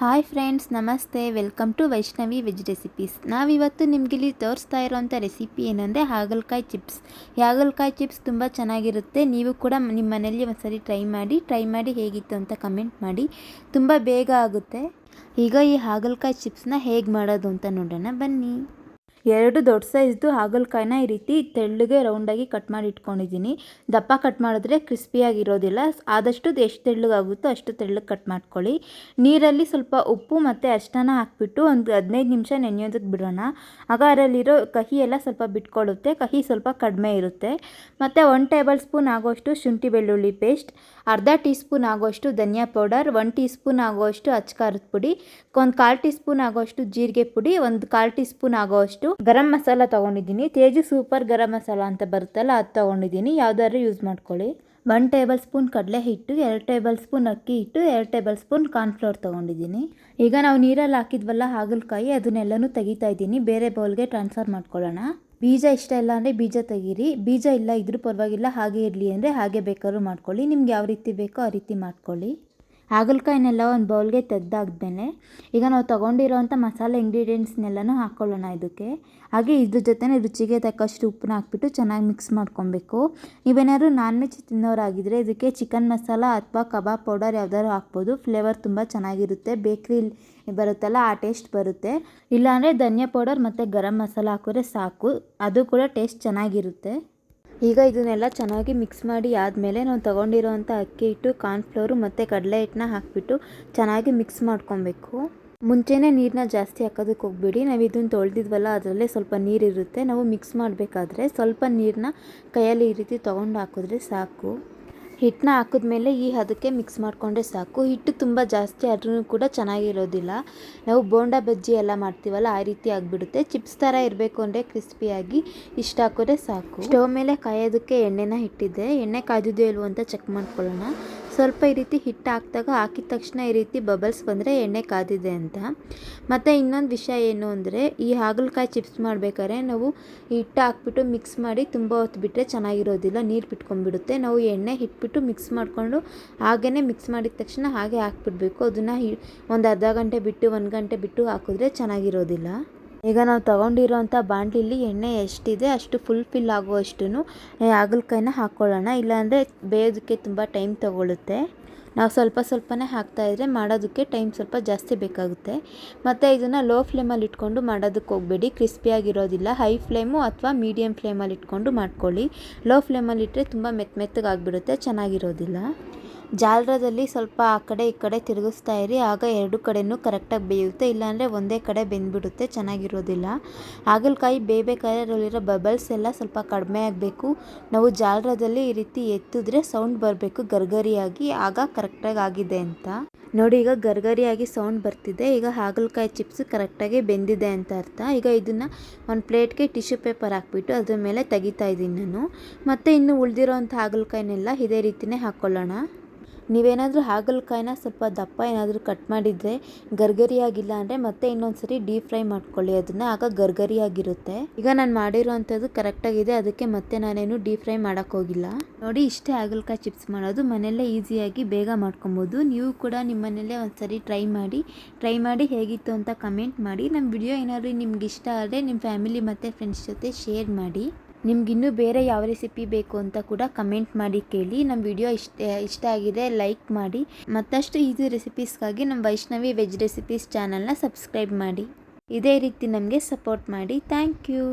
Hi friends, ನಮಸ್ತೆ. Welcome to Vaishnavi veg recipes. ನಾವಿವತ್ತು ನಿಮಗಿಲ್ಲಿ ತೋರಿಸ್ತಾ ಇರೋವಂಥ ರೆಸಿಪಿ ಏನಂದರೆ ಹಾಗಲಕಾಯಿ ಚಿಪ್ಸ್. ಈ ಹಾಗಲಕಾಯಿ ಚಿಪ್ಸ್ ತುಂಬ ಚೆನ್ನಾಗಿರುತ್ತೆ. ನೀವು ಕೂಡ ನಿಮ್ಮ ಮನೆಯಲ್ಲಿ ಒಂದ್ಸರಿ ಟ್ರೈ ಮಾಡಿ ಟ್ರೈ ಮಾಡಿ ಹೇಗಿತ್ತು ಅಂತ ಕಮೆಂಟ್ ಮಾಡಿ. ತುಂಬ ಬೇಗ ಆಗುತ್ತೆ. ಈಗ ಈ ಹಾಗಲಕಾಯಿ ಚಿಪ್ಸ್ನ ಹೇಗೆ ಮಾಡೋದು ಅಂತ ನೋಡೋಣ. ಬನ್ನಿ. ಎರಡು ದೊಡ್ಡ ಸೈಜ್ದು ಹಾಗಲಕಾಯಿನ ಈ ರೀತಿ ತೆಳ್ಳಗೆ ರೌಂಡಾಗಿ ಕಟ್ ಮಾಡಿ ಇಟ್ಕೊಂಡಿದ್ದೀನಿ. ದಪ್ಪ ಕಟ್ ಮಾಡಿದ್ರೆ ಕ್ರಿಸ್ಪಿಯಾಗಿರೋದಿಲ್ಲ ಆದಷ್ಟು ಎಷ್ಟು ತೆಳ್ಳಗಾಗುತ್ತೋ ಅಷ್ಟು ತೆಳ್ಳಗೆ ಕಟ್ ಮಾಡ್ಕೊಳ್ಳಿ. ನೀರಲ್ಲಿ ಸ್ವಲ್ಪ ಉಪ್ಪು ಮತ್ತು ಅಷ್ಟನ ಹಾಕ್ಬಿಟ್ಟು ಒಂದು ಹದಿನೈದು ನಿಮಿಷ ನೆನೆಯೋದಕ್ಕೆ ಬಿಡೋಣ. ಆಗ ಅದರಲ್ಲಿರೋ ಕಹಿ ಎಲ್ಲ ಸ್ವಲ್ಪ ಬಿಟ್ಕೊಳ್ಳುತ್ತೆ. ಕಹಿ ಸ್ವಲ್ಪ ಕಡಿಮೆ ಇರುತ್ತೆ. ಮತ್ತು ಒನ್ ಟೇಬಲ್ ಸ್ಪೂನ್ ಆಗೋಷ್ಟು ಶುಂಠಿ ಬೆಳ್ಳುಳ್ಳಿ ಪೇಸ್ಟ್, ಅರ್ಧ ಟೀ ಸ್ಪೂನ್ ಆಗೋಷ್ಟು ಧನಿಯಾ ಪೌಡರ್, ಒನ್ ಟೀ ಸ್ಪೂನ್ ಆಗೋಷ್ಟು ಅಚ್ಕಾರದ ಪುಡಿ, ಒಂದು ಕಾಲು ಟೀ ಸ್ಪೂನ್ ಆಗೋಷ್ಟು ಜೀರಿಗೆ ಪುಡಿ, ಒಂದು ಕಾಲು ಟೀ ಸ್ಪೂನ್ ಆಗೋಷ್ಟು ಗರಂ ಮಸಾಲ ತೊಗೊಂಡಿದ್ದೀನಿ. ತೇಜು ಸೂಪರ್ ಗರಂ ಮಸಾಲ ಅಂತ ಬರುತ್ತಲ್ಲ, ಅದು ತೊಗೊಂಡಿದ್ದೀನಿ. ಯಾವ್ದಾದ್ರು ಯೂಸ್ ಮಾಡ್ಕೊಳ್ಳಿ. ಒನ್ ಟೇಬಲ್ ಸ್ಪೂನ್ ಕಡಲೆ ಹಿಟ್ಟು ಎರಡು ಟೇಬಲ್ ಸ್ಪೂನ್ ಅಕ್ಕಿ ಹಿಟ್ಟು ಎರಡು ಟೇಬಲ್ ಸ್ಪೂನ್ ಕಾರ್ನ್ಫ್ಲೋರ್ ತೊಗೊಂಡಿದ್ದೀನಿ. ಈಗ ನಾವು ನೀರಲ್ಲಿ ಹಾಕಿದ್ವಲ್ಲ, ಹಾಗಲಕಾಯಿ, ಅದನ್ನೆಲ್ಲನೂ ತೆಗಿತಾ ಇದ್ದೀನಿ. ಬೇರೆ ಬೌಲ್ಗೆ ಟ್ರಾನ್ಸ್ಫರ್ ಮಾಡ್ಕೊಳ್ಳೋಣ. ಬೀಜ ಇಷ್ಟ ಇಲ್ಲ ಅಂದರೆ ಬೀಜ ತೆಗೀರಿ. ಬೀಜ ಇಲ್ಲ ಇದ್ರೂ ಪರವಾಗಿಲ್ಲ, ಹಾಗೆ ಇರಲಿ ಅಂದರೆ ಹಾಗೆ ಬೇಕಾದ್ರೂ ಮಾಡ್ಕೊಳ್ಳಿ. ನಿಮ್ಗೆ ಯಾವ ರೀತಿ ಬೇಕೋ ಆ ರೀತಿ ಮಾಡ್ಕೊಳ್ಳಿ. ಹಾಗಲಕಾಯಿನೆಲ್ಲ ಒಂದು ಬೌಲ್ಗೆ ತೆಗ್ದಾದ್ಮೇಲೆ ಈಗ ನಾವು ತೊಗೊಂಡಿರೋವಂಥ ಮಸಾಲೆ ಇಂಗ್ರೀಡಿಯೆಂಟ್ಸ್ನೆಲ್ಲನೂ ಹಾಕ್ಕೊಳ್ಳೋಣ ಇದಕ್ಕೆ. ಹಾಗೆ ಇದ್ರ ಜೊತೆನೇ ರುಚಿಗೆ ತಕ್ಕಷ್ಟು ಉಪ್ಪನ್ನ ಹಾಕ್ಬಿಟ್ಟು ಚೆನ್ನಾಗಿ ಮಿಕ್ಸ್ ಮಾಡ್ಕೊಬೇಕು. ನೀವೇನಾದ್ರು ನಾನ್ ವೆಜ್ ತಿನ್ನೋರಾಗಿದ್ದರೆ ಇದಕ್ಕೆ ಚಿಕನ್ ಮಸಾಲ ಅಥವಾ ಕಬಾಬ್ ಪೌಡರ್ ಯಾವ್ದಾದ್ರು ಹಾಕ್ಬೋದು. ಫ್ಲೇವರ್ ತುಂಬ ಚೆನ್ನಾಗಿರುತ್ತೆ. ಬೇಕ್ರಿಲಿ ಬರುತ್ತಲ್ಲ, ಆ ಟೇಸ್ಟ್ ಬರುತ್ತೆ. ಇಲ್ಲಾಂದರೆ ಧನಿಯಾ ಪೌಡರ್ ಮತ್ತು ಗರಂ ಮಸಾಲ ಹಾಕಿದ್ರೆ ಸಾಕು. ಅದು ಕೂಡ ಟೇಸ್ಟ್ ಚೆನ್ನಾಗಿರುತ್ತೆ. ಈಗ ಇದನ್ನೆಲ್ಲ ಚೆನ್ನಾಗಿ ಮಿಕ್ಸ್ ಮಾಡಿ ಆದಮೇಲೆ ನಾವು ತೊಗೊಂಡಿರೋವಂಥ ಅಕ್ಕಿ ಹಿಟ್ಟು ಕಾರ್ನ್ಫ್ಲೋರು ಮತ್ತು ಕಡಲೆ ಹಿಟ್ಟನ್ನ ಹಾಕಿಬಿಟ್ಟು ಚೆನ್ನಾಗಿ ಮಿಕ್ಸ್ ಮಾಡ್ಕೊಬೇಕು. ಮುಂಚೆನೇ ನೀರನ್ನ ಜಾಸ್ತಿ ಹಾಕೋದಕ್ಕೆ ಹೋಗ್ಬೇಡಿ. ನಾವು ಇದನ್ನು ತೊಳೆದಿದ್ವಲ್ಲ, ಅದರಲ್ಲೇ ಸ್ವಲ್ಪ ನೀರಿರುತ್ತೆ ನಾವು ಮಿಕ್ಸ್ ಮಾಡಬೇಕಾದ್ರೆ ಸ್ವಲ್ಪ ನೀರನ್ನ ಕೈಯಲ್ಲಿ ಈ ರೀತಿ ತೊಗೊಂಡು ಹಾಕಿದ್ರೆ ಸಾಕು. ಹಿಟ್ಟನ್ನ ಹಾಕಿದ್ಮೇಲೆ ಈ ಹದಕ್ಕೆ ಮಿಕ್ಸ್ ಮಾಡಿಕೊಂಡ್ರೆ ಸಾಕು. ಹಿಟ್ಟು ತುಂಬ ಜಾಸ್ತಿ ಆದ್ರೂ ಕೂಡ ಚೆನ್ನಾಗಿರೋದಿಲ್ಲ. ನಾವು ಬೋಂಡ ಬಜ್ಜಿ ಎಲ್ಲ ಮಾಡ್ತೀವಲ್ಲ, ಆ ರೀತಿ ಆಗಿಬಿಡುತ್ತೆ. ಚಿಪ್ಸ್ ಥರ ಇರಬೇಕು ಅಂದರೆ ಕ್ರಿಸ್ಪಿಯಾಗಿ ಇಷ್ಟು ಹಾಕಿದ್ರೆ ಸಾಕು. ಸ್ಟವ್ ಮೇಲೆ ಕಾಯೋದಕ್ಕೆ ಎಣ್ಣೆನ ಇಟ್ಟಿದ್ದೆ ಎಣ್ಣೆ ಕಾಯ್ದಿದೆಯೋ ಇಲ್ವೋ ಅಂತ ಚೆಕ್ ಮಾಡ್ಕೊಳ್ಳೋಣ. ಸ್ವಲ್ಪ ಈ ರೀತಿ ಹಿಟ್ಟು ಹಾಕಿದಾಗ ಹಾಕಿದ ತಕ್ಷಣ ಈ ರೀತಿ ಬಬಲ್ಸ್ ಬಂದರೆ ಎಣ್ಣೆ ಕಾದಿದೆ ಅಂತ. ಮತ್ತು ಇನ್ನೊಂದು ವಿಷಯ ಏನು ಅಂದರೆ, ಈ ಹಾಗಲಕಾಯಿ ಚಿಪ್ಸ್ ಮಾಡಬೇಕಾದ್ರೆ ನಾವು ಹಿಟ್ಟು ಹಾಕ್ಬಿಟ್ಟು ಮಿಕ್ಸ್ ಮಾಡಿ ತುಂಬ ಹೊತ್ತು ಬಿಟ್ಟರೆ ಚೆನ್ನಾಗಿರೋದಿಲ್ಲ. ನೀರು ಬಿಟ್ಕೊಂಡ್ಬಿಡುತ್ತೆ ನಾವು ಎಣ್ಣೆ ಇಟ್ಬಿಟ್ಟು ಮಿಕ್ಸ್ ಮಾಡಿಕೊಂಡು ಹಾಗೇ ಮಿಕ್ಸ್ ಮಾಡಿದ ತಕ್ಷಣ ಹಾಗೆ ಹಾಕ್ಬಿಡ್ಬೇಕು. ಅದನ್ನು ಒಂದು ಅರ್ಧ ಗಂಟೆ ಬಿಟ್ಟು, ಒಂದು ಗಂಟೆ ಬಿಟ್ಟು ಹಾಕಿದ್ರೆ ಚೆನ್ನಾಗಿರೋದಿಲ್ಲ. ಈಗ ನಾವು ತೊಗೊಂಡಿರೋಂಥ ಬಾಣಲಿಲಿ ಎಣ್ಣೆ ಎಷ್ಟಿದೆ ಅಷ್ಟು ಫುಲ್ ಫಿಲ್ ಆಗುವಷ್ಟು ಹಾಗಲಕಾಯಿನ ಹಾಕ್ಕೊಳ್ಳೋಣ ಇಲ್ಲಾಂದರೆ ಬೇಯೋದಕ್ಕೆ ತುಂಬ ಟೈಮ್ ತೊಗೊಳುತ್ತೆ. ನಾವು ಸ್ವಲ್ಪ ಸ್ವಲ್ಪನೇ ಹಾಕ್ತಾಯಿದ್ರೆ ಮಾಡೋದಕ್ಕೆ ಟೈಮ್ ಸ್ವಲ್ಪ ಜಾಸ್ತಿ ಬೇಕಾಗುತ್ತೆ. ಮತ್ತು ಇದನ್ನು ಲೋ ಫ್ಲೇಮಲ್ಲಿ ಇಟ್ಕೊಂಡು ಮಾಡೋದಕ್ಕೆ ಹೋಗಬೇಡಿ. ಕ್ರಿಸ್ಪಿಯಾಗಿರೋದಿಲ್ಲ ಹೈ ಫ್ಲೇಮು ಅಥವಾ ಮೀಡಿಯಮ್ ಫ್ಲೇಮಲ್ಲಿ ಇಟ್ಕೊಂಡು ಮಾಡ್ಕೊಳ್ಳಿ. ಲೋ ಫ್ಲೇಮಲ್ಲಿ ಇಟ್ಟರೆ ತುಂಬ ಮೆತ್ತ ಮೆತ್ತಗೆ ಆಗಿಬಿಡುತ್ತೆ ಚೆನ್ನಾಗಿರೋದಿಲ್ಲ. ಜಾಲರದಲ್ಲಿ ಸ್ವಲ್ಪ ಆ ಕಡೆ ಈ ಕಡೆ ತಿರುಗಿಸ್ತಾ ಇರಿ. ಆಗ ಎರಡು ಕಡೆಯೂ ಕರೆಕ್ಟಾಗಿ ಬೇಯುತ್ತೆ. ಇಲ್ಲಾಂದರೆ ಒಂದೇ ಕಡೆ ಬೆಂದ್ಬಿಡುತ್ತೆ. ಚೆನ್ನಾಗಿರೋದಿಲ್ಲ. ಹಾಗಲಕಾಯಿ ಬೇಯಬೇಕಾದ್ರೆ ಅದರಲ್ಲಿರೋ ಬಬಲ್ಸ್ ಎಲ್ಲ ಸ್ವಲ್ಪ ಕಡಿಮೆ ಆಗಬೇಕು. ನಾವು ಜಾಲರದಲ್ಲಿ ಈ ರೀತಿ ಎತ್ತಿದ್ರೆ ಸೌಂಡ್ ಬರಬೇಕು ಗರ್ಗರಿಯಾಗಿ. ಆಗ ಕರೆಕ್ಟಾಗಿ ಆಗಿದೆ ಅಂತ. ನೋಡಿ, ಈಗ ಗರ್ಗರಿಯಾಗಿ ಸೌಂಡ್ ಬರ್ತಿದೆ. ಈಗ ಹಾಗಲಕಾಯಿ ಚಿಪ್ಸ್ ಕರೆಕ್ಟಾಗಿ ಬೆಂದಿದೆ ಅಂತ ಅರ್ಥ. ಈಗ ಇದನ್ನು ಒಂದು ಪ್ಲೇಟ್ಗೆ ಟಿಶ್ಯೂ ಪೇಪರ್ ಹಾಕ್ಬಿಟ್ಟು ಅದ್ರ ಮೇಲೆ ತೆಗಿತಾ ಇದ್ದೀನಿ ನಾನು. ಮತ್ತು ಇನ್ನು ಉಳಿದಿರೋಂಥ ಹಾಗಲಕಾಯಿನೆಲ್ಲ ಇದೇ ರೀತಿಯೇ ಹಾಕ್ಕೊಳ್ಳೋಣ ನೀವೇನಾದರೂ ಹಾಗಲಕಾಯಿನ ಸ್ವಲ್ಪ ದಪ್ಪ ಏನಾದರೂ ಕಟ್ ಮಾಡಿದರೆ ಗರ್ಗರಿಯಾಗಿಲ್ಲ ಅಂದರೆ ಮತ್ತೆ ಇನ್ನೊಂದು ಸರಿ ಡೀಪ್ ಫ್ರೈ ಮಾಡ್ಕೊಳ್ಳಿ. ಅದನ್ನು ಆಗ ಗರ್ಗರಿಯಾಗಿರುತ್ತೆ. ಈಗ ನಾನು ಮಾಡಿರೋವಂಥದ್ದು ಕರೆಕ್ಟಾಗಿದೆ. ಅದಕ್ಕೆ ಮತ್ತೆ ನಾನೇನು ಡೀಪ್ ಫ್ರೈ ಮಾಡೋಕ್ಕೋಗಿಲ್ಲ ನೋಡಿ, ಇಷ್ಟೇ ಹಾಗಲಕಾಯಿ ಚಿಪ್ಸ್ ಮಾಡೋದು. ಮನೆಯಲ್ಲೇ ಈಸಿಯಾಗಿ ಬೇಗ ಮಾಡ್ಕೊಬೋದು. ನೀವು ಕೂಡ ನಿಮ್ಮ ಮನೆಯಲ್ಲೇ ಒಂದು ಸರಿ ಟ್ರೈ ಮಾಡಿ. ಟ್ರೈ ಮಾಡಿ ಹೇಗಿತ್ತು ಅಂತ ಕಮೆಂಟ್ ಮಾಡಿ. ನಮ್ಮ ವಿಡಿಯೋ ಏನಾದರೂ ನಿಮ್ಗೆ ಇಷ್ಟ ಆದರೆ ನಿಮ್ಮ ಫ್ಯಾಮಿಲಿ ಮತ್ತು ಫ್ರೆಂಡ್ಸ್ ಜೊತೆ ಶೇರ್ ಮಾಡಿ. ನಿಮ್ಗಿನ್ನೂ ಬೇರೆ ಯಾವ ರೆಸಿಪಿ ಬೇಕು ಅಂತ ಕೂಡ ಕಮೆಂಟ್ ಮಾಡಿ ಕೇಳಿ. ನಮ್ಮ ವಿಡಿಯೋ ಇಷ್ಟ ಇಷ್ಟ ಆಗಿದೆ ಲೈಕ್ ಮಾಡಿ. ಮತ್ತಷ್ಟು ಈಸಿ ರೆಸಿಪೀಸ್ಗಾಗಿ ನಮ್ಮ ವೈಷ್ಣವಿ ವೆಜ್ ರೆಸಿಪೀಸ್ ಚಾನಲ್ನ ಸಬ್ಸ್ಕ್ರೈಬ್ ಮಾಡಿ. ಇದೇ ರೀತಿ ನಮಗೆ ಸಪೋರ್ಟ್ ಮಾಡಿ. Thank you.